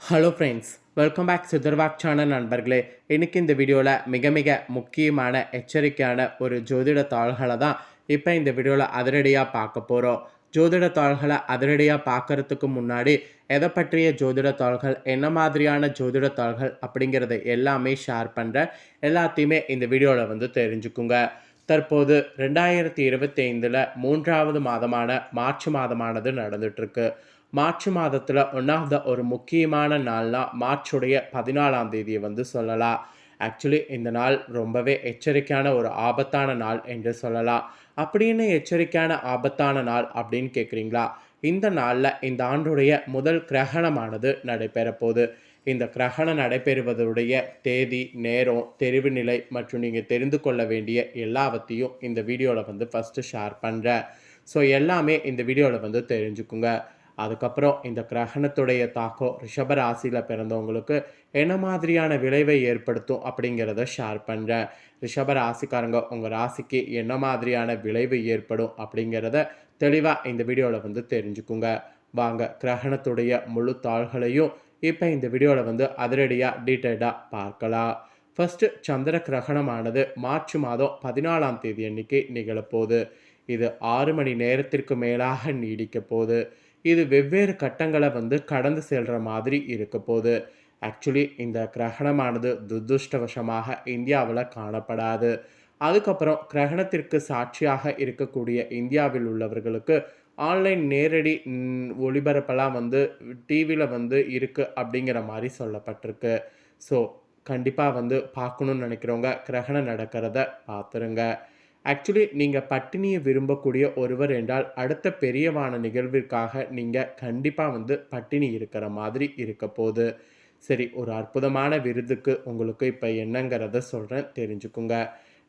Hello friends welcome back சுதர்வாக் channel நண்பர்களே. இன்றைக்கி இந்த வீடியோவில் மிக மிக முக்கியமான எச்சரிக்கையான ஒரு ஜோதிட தாள்களை தான் இப்போ இந்த வீடியோவில் அதிரடியாக பார்க்க போகிறோம் ஜோதிட தாள்களை அதிரடியாக பார்க்கறதுக்கு முன்னாடி எதை பற்றிய ஜோதிட தாள்கள் என்ன மாதிரியான ஜோதிட தாள்கள் அப்படிங்கிறத எல்லாமே ஷேர் பண்ணுறேன் எல்லாத்தையுமே இந்த வீடியோவில் வந்து தெரிஞ்சுக்குங்க. தற்போது ரெண்டாயிரத்தி இருபத்தி ஐந்தில் மூன்றாவது மாதமான மார்ச் மாதமானது நடந்துட்டுருக்கு மார்ச் மாதத்தில் ஒன் ஆஃப் த ஒரு முக்கியமான நாள்னா மார்ச்சுடைய பதினாலாம் தேதியை வந்து சொல்லலாம். ஆக்சுவலி இந்த நாள் ரொம்பவே எச்சரிக்கையான ஒரு ஆபத்தான நாள் என்று சொல்லலாம். அப்படின்னு எச்சரிக்கையான ஆபத்தான நாள் அப்படின்னு கேட்குறீங்களா இந்த நாளில் இந்த ஆண்டுடைய முதல் கிரகணமானது நடைபெற போகுது. இந்த கிரகணம் நடைபெறுவதுடைய தேதி நேரம் தெரிவு நிலை மற்றும் நீங்கள் தெரிந்து கொள்ள வேண்டிய எல்லாவற்றையும் இந்த வீடியோவில் வந்து ஃபஸ்ட்டு ஷேர் பண்ணுறேன் ஸோ எல்லாமே இந்த வீடியோவில் வந்து தெரிஞ்சுக்குங்க. அதுக்கப்புறம் இந்த கிரகணத்துடைய தாக்கம் ரிஷபராசியில் பிறந்தவங்களுக்கு என்ன மாதிரியான விளைவை ஏற்படுத்தும் அப்படிங்கிறத ஷேர் பண்ணுறேன் ரிஷப ராசிக்காரங்க உங்கள் ராசிக்கு என்ன மாதிரியான விளைவு ஏற்படும் அப்படிங்கிறத தெளிவாக இந்த வீடியோவில் வந்து தெரிஞ்சுக்குங்க. வாங்க கிரகணத்துடைய முழு தாள்களையும் இப்போ இந்த வீடியோவில் வந்து அதிரடியாக டீட்டெயில்டாக பார்க்கலாம். ஃபஸ்ட்டு சந்திர கிரகணமானது மார்ச் மாதம் பதினாலாம் தேதி அன்னைக்கு நிகழப்போகுது. இது ஆறு மணி நேரத்திற்கு மேலாக நீடிக்க போகுது. இது வெவ்வேறு கட்டங்களை வந்து கடந்து செல்கிற மாதிரி இருக்க போகுது. ஆக்சுவலி இந்த கிரகணமானது துர்துஷ்டவசமாக இந்தியாவில் காணப்படாது. அதுக்கப்புறம் கிரகணத்திற்கு சாட்சியாக இருக்கக்கூடிய இந்தியாவில் உள்ளவர்களுக்கு ஆன்லைன் நேரடி ஒளிபரப்பெல்லாம் வந்து டிவியில் வந்து இருக்குது அப்படிங்கிற மாதிரி சொல்லப்பட்டிருக்கு. ஸோ கண்டிப்பாக வந்து பார்க்கணுன்னு நினைக்கிறவங்க கிரகணம் நடக்கிறத பார்த்துருங்க. ஆக்சுவலி நீங்கள் பட்டினியை விரும்பக்கூடிய ஒருவர் என்றால் அடுத்த பெரியவான நிகழ்விற்காக நீங்கள் கண்டிப்பாக வந்து பட்டினி இருக்கிற மாதிரி இருக்க போகுது சரி ஒரு அற்புதமான விருதுக்கு உங்களுக்கு இப்போ என்னங்கிறத சொல்கிறேன் தெரிஞ்சுக்குங்க.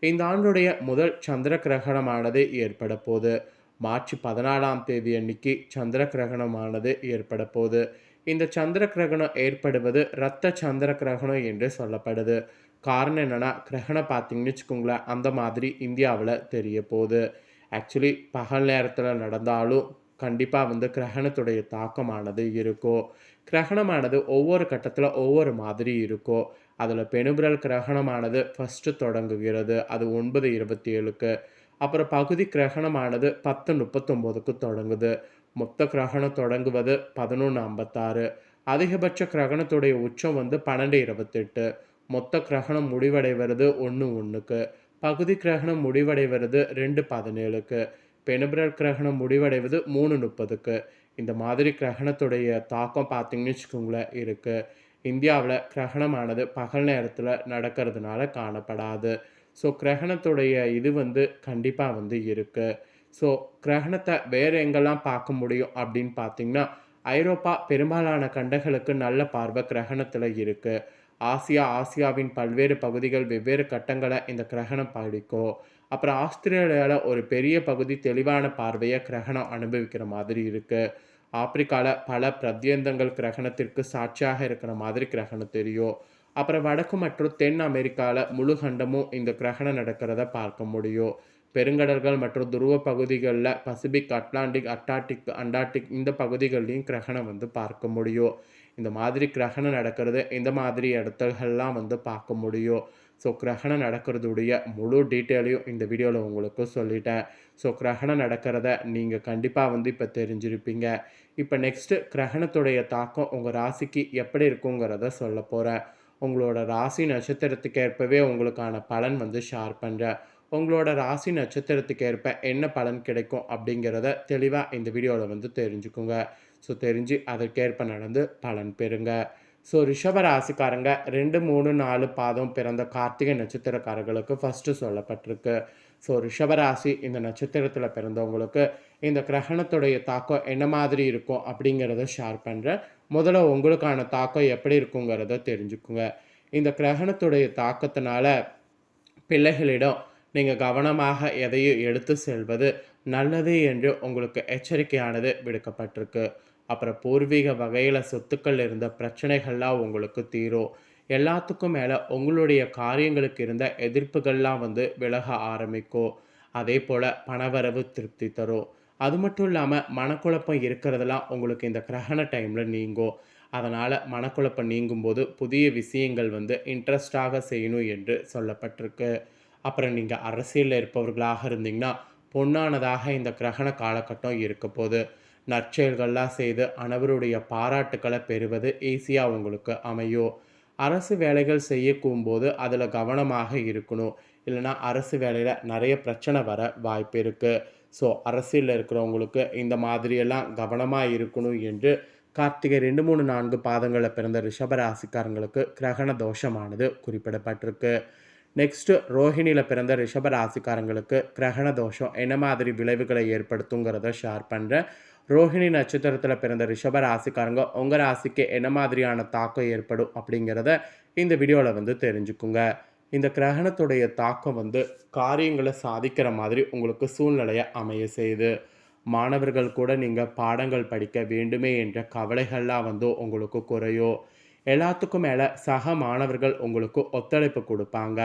இந்த ஆண்டுடைய முதல் சந்திர கிரகணமானது ஏற்பட போகுது மார்ச் பதினாலாம் தேதி அன்னைக்கு சந்திர கிரகணமானது ஏற்பட போகுது இந்த சந்திர கிரகணம் ஏற்படுவது இரத்த சந்திர கிரகணம் என்று சொல்லப்படுது. காரணம் என்னென்னா கிரகணம் பார்த்தீங்கன்னு வச்சுக்கோங்களேன் அந்த மாதிரி இந்தியாவில் தெரிய போகுது. ஆக்சுவலி பகல் நேரத்தில் நடந்தாலும் கண்டிப்பாக வந்து கிரகணத்துடைய தாக்கமானது இருக்கும். கிரகணமானது ஒவ்வொரு கட்டத்தில் ஒவ்வொரு மாதிரி இருக்கும். அதில் பெணுபிரல் கிரகணமானது ஃபஸ்ட்டு தொடங்குகிறது அது ஒன்பது இருபத்தி ஏழுக்கு அப்புறம் பகுதி கிரகணமானது பத்து முப்பத்தொம்போதுக்கு தொடங்குது. மொத்த கிரகணம் தொடங்குவது பதினொன்று ஐம்பத்தாறு. அதிகபட்ச கிரகணத்துடைய உச்சம் வந்து பன்னெண்டு இருபத்தெட்டு. மொத்த கிரகணம் முடிவடைவது ஒன்று ஒன்றுக்கு பகுதி கிரகணம் முடிவடைவது ரெண்டு பதினேழுக்கு. பெனபிரல் கிரகணம் முடிவடைவது மூணு முப்பதுக்கு. இந்த மாதிரி கிரகணத்துடைய தாக்கம் பார்த்தீங்கன்னு வச்சுக்கோங்களேன் இருக்குது இந்தியாவில் கிரகணமானது பகல் நேரத்தில் நடக்கிறதுனால காணப்படாது. ஸோ கிரகணத்துடைய இது வந்து கண்டிப்பாக வந்து இருக்குது ஸோ கிரகணத்தை வேறு எங்கெல்லாம் பார்க்க முடியும் அப்படின்னு பார்த்தீங்கன்னா ஐரோப்பா பெரும்பாலான கண்டங்களுக்கு நல்ல பார்வை கிரகணத்தில் இருக்குது ஆசியா ஆசியாவின் பல்வேறு பகுதிகள் வெவ்வேறு கட்டங்களை இந்த கிரகணம் படிக்கும் அப்புறம் ஆஸ்திரேலியாவில் ஒரு பெரிய பகுதி தெளிவான பார்வையை கிரகணம் அனுபவிக்கிற மாதிரி இருக்குது ஆப்பிரிக்காவில் பல பிரத்யந்தங்கள் கிரகணத்திற்கு சாட்சியாக இருக்கிற மாதிரி கிரகணம் தெரியும். அப்புறம் வடக்கு மற்றும் தென் அமெரிக்காவில் முழு கண்டமும் இந்த கிரகணம் நடக்கிறத பார்க்க முடியும். பெருங்கடல்கள் மற்றும் துருவ பகுதிகளில் பசிபிக் அட்லாண்டிக் அட்டார்டிக் அண்டார்டிக் இந்த பகுதிகள்லையும் கிரகணம் வந்து பார்க்க முடியும். இந்த மாதிரி கிரகணம் நடக்கிறது இந்த மாதிரி இடத்துகள்லாம் வந்து பார்க்க முடியும் ஸோ கிரகணம் நடக்கிறதுடைய முழு டீட்டெயிலையும் இந்த வீடியோவில் உங்களுக்கு சொல்லிட்டேன். ஸோ கிரகணம் நடக்கிறத நீங்கள் கண்டிப்பாக வந்து இப்போ தெரிஞ்சிருப்பீங்க. இப்போ நெக்ஸ்ட்டு கிரகணத்துடைய தாக்கம் உங்கள் ராசிக்கு எப்படி இருக்குங்கிறத சொல்ல போகிறேன் உங்களோட ராசி நட்சத்திரத்துக்கு ஏற்பவே உங்களுக்கான பலன் வந்து ஷேர் பண்ணுறேன் உங்களோட ராசி நட்சத்திரத்துக்கு ஏற்ப என்ன பலன் கிடைக்கும் அப்படிங்கிறத தெளிவாக இந்த வீடியோவில் வந்து தெரிஞ்சுக்குங்க. ஸோ தெரிஞ்சு அதற்கேற்ப நடந்து பலன் பெறுங்க. ஸோ ரிஷப ராசிக்காரங்க ரெண்டு மூணு நாலு பாதம் பிறந்த கார்த்திகை நட்சத்திரக்காரர்களுக்கு ஃபஸ்ட்டு சொல்லப்பட்டிருக்கு. ஸோ ரிஷபராசி இந்த நட்சத்திரத்தில் பிறந்தவங்களுக்கு இந்த கிரகணத்துடைய தாக்கம் என்ன மாதிரி இருக்கும் அப்படிங்கிறத ஷேர் பண்ணுறேன் முதல்ல உங்களுக்கான தாக்கம் எப்படி இருக்குங்கிறத தெரிஞ்சுக்குங்க. இந்த கிரகணத்துடைய தாக்கத்தினால பிள்ளைகளிடம் நீங்கள் கவனமாக எதையும் எடுத்து செல்வது நல்லது என்று உங்களுக்கு எச்சரிக்கையானது விடுக்கப்பட்டிருக்கு. அப்புறம் பூர்வீக வகையில் சொத்துக்கள் இருந்த பிரச்சனைகள்லாம் உங்களுக்கு தீரும். எல்லாத்துக்கும் மேலே உங்களுடைய காரியங்களுக்கு இருந்த எதிர்ப்புகள்லாம் வந்து விலக ஆரம்பிக்கும். அதே போல் பணவரவு திருப்தி தரும். அது மட்டும் இல்லாமல் மனக்குழப்பம் இருக்கிறதெல்லாம் உங்களுக்கு இந்த கிரகண டைமில் நீங்கும். அதனால் மனக்குழப்பம் நீங்கும்போது புதிய விஷயங்கள் வந்து இன்ட்ரெஸ்டாக செய்யணும் என்று சொல்லப்பட்டிருக்கு. அப்புறம் நீங்கள் அரசியலில் இருப்பவர்களாக இருந்தீங்கன்னா பொன்னானதாக இந்த கிரகண காலகட்டம் இருக்க போது நற்செயல்கள்லாம் செய்து அனைவருடைய பாராட்டுக்களை பெறுவது ஈஸியாக உங்களுக்கு அமையும் அரசு வேலைகள் செய்யக்கும்போது அதில் கவனமாக இருக்கணும். இல்லைன்னா அரசு வேலையில் நிறைய பிரச்சனை வர வாய்ப்பு இருக்குது ஸோ அரசியலில் இருக்கிறவங்களுக்கு இந்த மாதிரியெல்லாம் கவனமாக இருக்கணும் என்று கார்த்திகை ரெண்டு மூணு நான்கு பாதங்களில் பிறந்த ரிஷபராசிக்காரங்களுக்கு கிரகண தோஷமானது குறிப்பிடப்பட்டிருக்கு. நெக்ஸ்ட்டு ரோஹிணியில் பிறந்த ரிஷபராசிக்காரங்களுக்கு கிரகண தோஷம் என்ன மாதிரி விளைவுகளை ஏற்படுத்துங்கிறத ஷேர் பண்ணுறேன் ரோஹிணி நட்சத்திரத்தில் பிறந்த ரிஷப ராசிக்காரங்க உங்கள் ராசிக்கு என்ன மாதிரியான தாக்கம் ஏற்படும் அப்படிங்கிறத இந்த வீடியோவில் வந்து தெரிஞ்சுக்குங்க. இந்த கிரகணத்துடைய தாக்கம் வந்து காரியங்களை சாதிக்கிற மாதிரி உங்களுக்கு சூழ்நிலையை அமைய செய்யுது. மாணவர்கள் கூட நீங்கள் பாடங்கள் படிக்க வேண்டுமே என்ற கவலைகள்லாம் வந்து உங்களுக்கு குறையும். எல்லாத்துக்கும் மேலே சக மாணவர்கள் உங்களுக்கு ஒத்துழைப்பு கொடுப்பாங்க.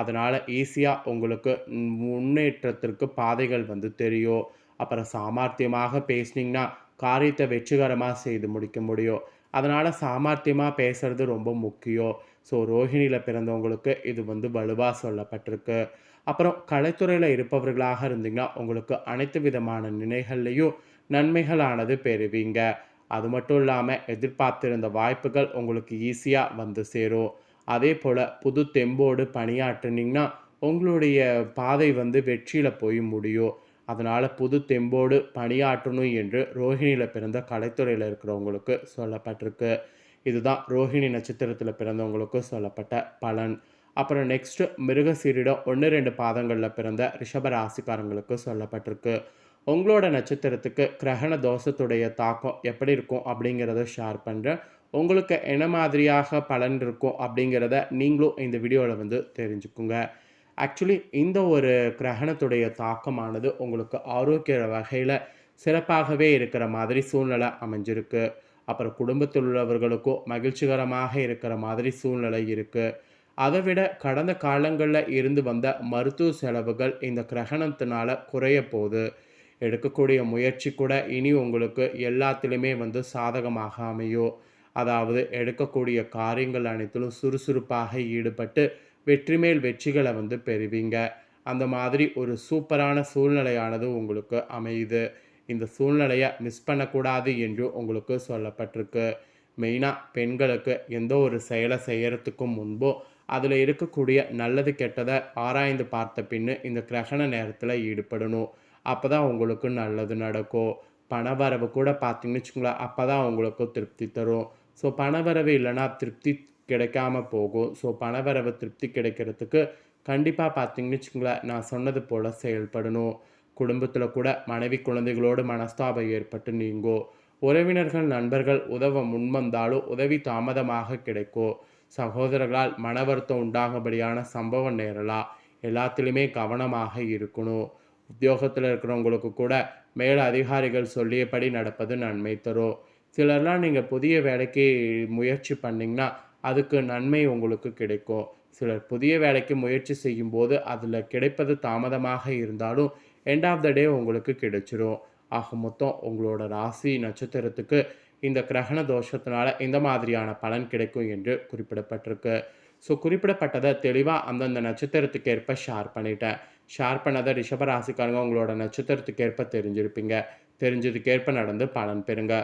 அதனால் ஈஸியாக உங்களுக்கு முன்னேற்றத்திற்கு பாதைகள் வந்து தெரியும். அப்புறம் சாமர்த்தியமாக பேசுனீங்கன்னா காரியத்தை வெற்றிகரமாக செய்து முடிக்க முடியும். அதனால் சாமர்த்தியமாக பேசுறது ரொம்ப முக்கியம். ஸோ ரோஹிணியில் பிறந்தவங்களுக்கு இது வந்து வலுவாக சொல்லப்பட்டிருக்கு. அப்புறம் கலைத்துறையில் இருப்பவர்களாக இருந்தீங்கன்னா உங்களுக்கு அனைத்து விதமான நிலைகள்லையும் நன்மைகளானது பெறுவீங்க. அது மட்டும் இல்லாமல் எதிர்பார்த்திருந்த வாய்ப்புகள் உங்களுக்கு ஈஸியாக வந்து சேரும். அதே போல் புது தெம்போடு பணியாற்றுனீங்கன்னா உங்களுடைய பாதை வந்து வெற்றியில் போய் முடியும். அதனால் புது தெம்போடு பணியாற்றணும் என்று ரோஹிணியில் பிறந்த கலைத்துறையில் இருக்கிறவங்களுக்கு சொல்லப்பட்டிருக்கு. இதுதான் ரோஹிணி நட்சத்திரத்தில் பிறந்தவங்களுக்கு சொல்லப்பட்ட பலன். அப்புறம் நெக்ஸ்ட்டு மிருகசீரிடம் ஒன்று ரெண்டு பாதங்களில் பிறந்த ரிஷப ராசிக்காரங்களுக்கு சொல்லப்பட்டிருக்கு. உங்களோட நட்சத்திரத்துக்கு கிரகண தோஷத்துடைய தாக்கம் எப்படி இருக்கும் அப்படிங்கிறத ஷேர் பண்ணுறேன் உங்களுக்கு என்ன மாதிரியாக பலன் இருக்கும் அப்படிங்கிறத நீங்களும் இந்த வீடியோவில் வந்து தெரிஞ்சுக்குங்க. ஆக்சுவலி இந்த ஒரு கிரகணத்துடைய தாக்கமானது உங்களுக்கு ஆரோக்கிய வகையில் சிறப்பாகவே இருக்கிற மாதிரி சூழ்நிலை அமைஞ்சிருக்கு. அப்புறம் குடும்பத்தில் உள்ளவர்களுக்கும் மகிழ்ச்சிகரமாக இருக்கிற மாதிரி சூழ்நிலை இருக்குது அதை விட கடந்த காலங்களில் இருந்து வந்த மருத்துவ செலவுகள் இந்த கிரகணத்தினால குறைய போகுது. எடுக்கக்கூடிய முயற்சி கூட இனி உங்களுக்கு எல்லாத்திலுமே வந்து சாதகமாக அமையும் அதாவது எடுக்கக்கூடிய காரியங்கள் அனைத்திலும் சுறுசுறுப்பாக ஈடுபட்டு வெற்றி மேல் வெற்றிகளை வந்து பெறுவீங்க. அந்த மாதிரி ஒரு சூப்பரான சூழ்நிலையானது உங்களுக்கு அமையுது. இந்த சூழ்நிலையை மிஸ் பண்ணக்கூடாது என்று உங்களுக்கு சொல்லப்பட்டிருக்கு. மெயினாக பெண்களுக்கு எந்த ஒரு செயலை செய்கிறதுக்கும் முன்போ அதில் இருக்கக்கூடிய நல்லது கெட்டதை ஆராய்ந்து பார்த்த பின்னு இந்த கிரகண நேரத்தில் ஈடுபடணும். அப்போ தான் உங்களுக்கு நல்லது நடக்கும். பணவரவு கூட பார்த்தீங்கன்னு வச்சுக்கோங்களேன் அப்போ தான் உங்களுக்கு திருப்தி தரும். ஸோ பணவரவு இல்லைன்னா திருப்தி கிடைக்காம போகும். ஸோ பணவரவு திருப்தி கிடைக்கிறதுக்கு கண்டிப்பாக பார்த்தீங்கன்னு வச்சுக்கோங்களேன் நான் சொன்னது போல் செயல்படணும். குடும்பத்தில் கூட மனைவி குழந்தைகளோடு மனஸ்தாபம் ஏற்பட்டு நீங்கும். உறவினர்கள் நண்பர்கள் உதவ முன்வந்தாலும் உதவி தாமதமாக கிடைக்கும். சகோதரர்களால் மன வருத்தம் உண்டாகும்படியான சம்பவம் நேரலாம். எல்லாத்துலேயுமே கவனமாக இருக்கணும். உத்தியோகத்தில் இருக்கிறவங்களுக்கு கூட மேல அதிகாரிகள் சொல்லியபடி நடப்பது நன்மை தரும் சிலர்லாம் நீங்கள் புதிய வேலைக்கு முயற்சி பண்ணிங்கன்னா அதுக்கு நன்மை உங்களுக்கு கிடைக்கும். சிலர் புதிய வேலைக்கு முயற்சி செய்யும்போது அதில் கிடைப்பது தாமதமாக இருந்தாலும் எண்ட் ஆஃப் த டே உங்களுக்கு கிடைச்சிரும். ஆக மொத்தம் உங்களோட ராசி நட்சத்திரத்துக்கு இந்த கிரகண தோஷத்தினால இந்த மாதிரியான பலன் கிடைக்கும் என்று குறிப்பிடப்பட்டிருக்கு. ஸோ குறிப்பிடப்பட்டதை தெளிவாக அந்தந்த நட்சத்திரத்துக்கு ஏற்ப ஷேர் பண்ணிட்டேன். ஷேர் பண்ணதை ரிஷப உங்களோட நட்சத்திரத்துக்கு ஏற்ப தெரிஞ்சிருப்பீங்க. தெரிஞ்சதுக்கேற்ப நடந்து பலன் பெறுங்க.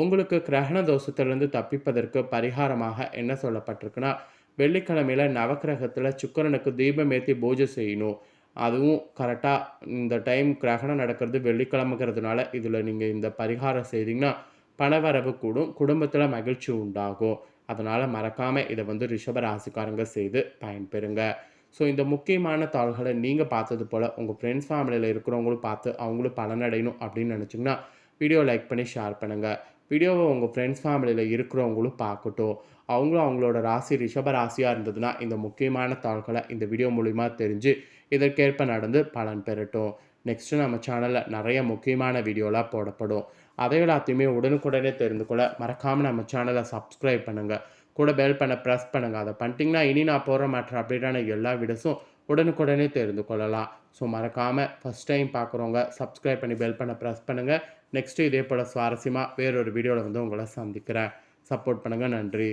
உங்களுக்கு கிரகண தோஷத்திலிருந்து தப்பிப்பதற்கு பரிகாரமாக என்ன சொல்லப்பட்டிருக்குன்னா வெள்ளிக்கிழமையில் நவக்கிரகத்தில் சுக்கரனுக்கு தீபம் ஏற்றி பூஜை செய்யணும். அதுவும் கரெக்டாக இந்த டைம் கிரகணம் நடக்கிறது வெள்ளிக்கிழமைங்கிறதுனால இதில் நீங்கள் இந்த பரிகாரம் செய்தீங்கன்னா பணவரவு கூடும் குடும்பத்தில் மகிழ்ச்சி உண்டாகும். அதனால் மறக்காமல் இதை வந்து ரிஷப ராசிக்காரங்க செய்து பயன்பெறுங்க. ஸோ இந்த முக்கியமான தாள்களை நீங்கள் பார்த்தது போல் உங்கள் ஃப்ரெண்ட்ஸ் ஃபேமிலியில் இருக்கிறவங்களும் பார்த்து அவங்களும் பலனடையணும் அப்படின்னு நினச்சிங்கன்னா வீடியோ லைக் பண்ணி ஷேர் பண்ணுங்கள் வீடியோவை உங்கள் ஃப்ரெண்ட்ஸ் ஃபேமிலியில் இருக்கிறவங்களும் பார்க்கட்டும். அவங்களும் அவங்களோட ராசி ரிஷப ராசியாக இருந்ததுன்னா இந்த முக்கியமான தாள்களை இந்த வீடியோ மூலிமா தெரிஞ்சு இதற்கேற்ப நடந்து பலன் பெறட்டும். நெக்ஸ்ட்டு நம்ம சேனலில் நிறைய முக்கியமான வீடியோலாம் போடப்படும். அதை எல்லாத்தையுமே உடனுக்குடனே தெரிந்து கொள்ள மறக்காமல் நம்ம சேனலை சப்ஸ்கிரைப் பண்ணுங்கள் கூட பெல் பண்ண ப்ரெஸ் பண்ணுங்கள் அதை பண்ணிட்டீங்கன்னா இனி நான் போகிற மற்ற அப்டேட்டான எல்லா வீடியோஸும் உடனுக்குடனே தெரிந்து கொள்ளலாம். ஸோ மறக்காமல் ஃபஸ்ட் டைம் பார்க்குறவங்க சப்ஸ்கிரைப் பண்ணி பெல் பண்ண ப்ரெஸ் பண்ணுங்கள் நெக்ஸ்ட்டு இதே போல் சுவாரஸ்யமாக வேறொரு வீடியோவில் வந்து உங்களை சந்திக்கிறேன். சப்போர்ட் பண்ணுங்கள் நன்றி.